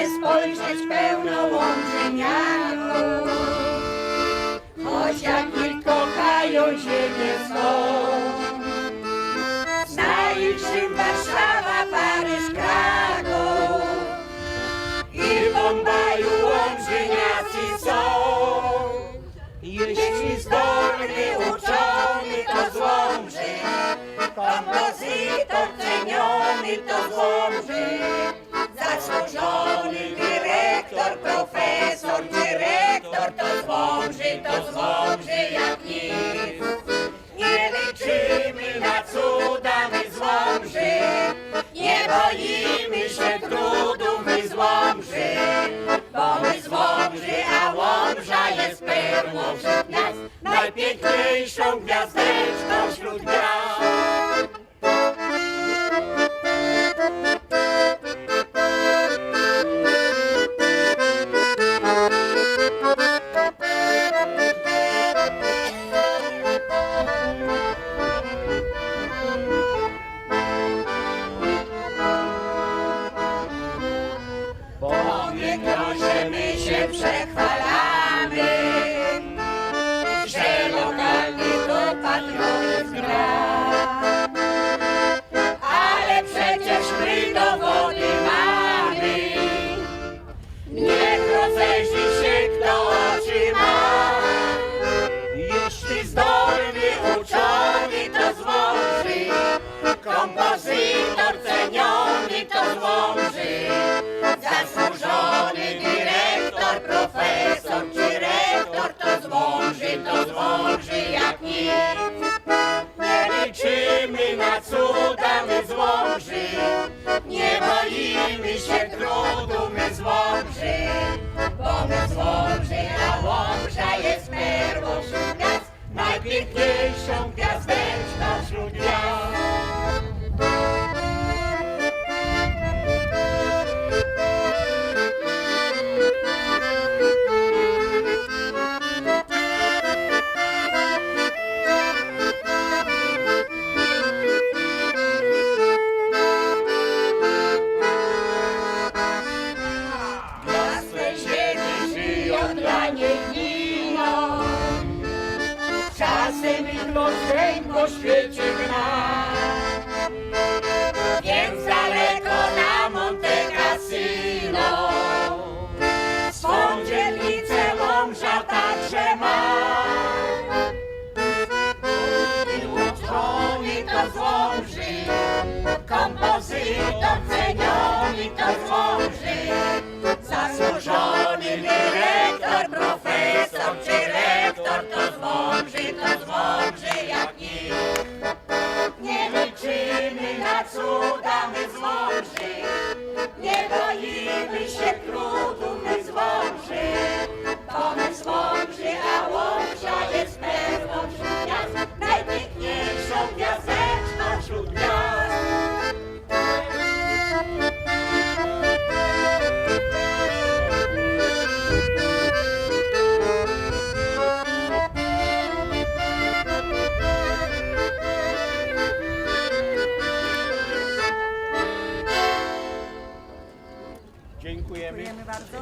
mnie spojrzeć pełno łączynianą. Choć jak nie kochają ziemię swą. Najlepszym Warszawa, Paryż, Kraków i Bombaju Łączyniacy są. Jeśli zdolny, uczony to złączy, kompozytor ceniony to złączy. najpiękniejszą gwiazdeczką wśród to, że my się przechwalamy. faces. Ty miłosieńko świecie gna. na cuda my z Nie boimy się trudu my z Dziękujemy. Dziękujemy bardzo.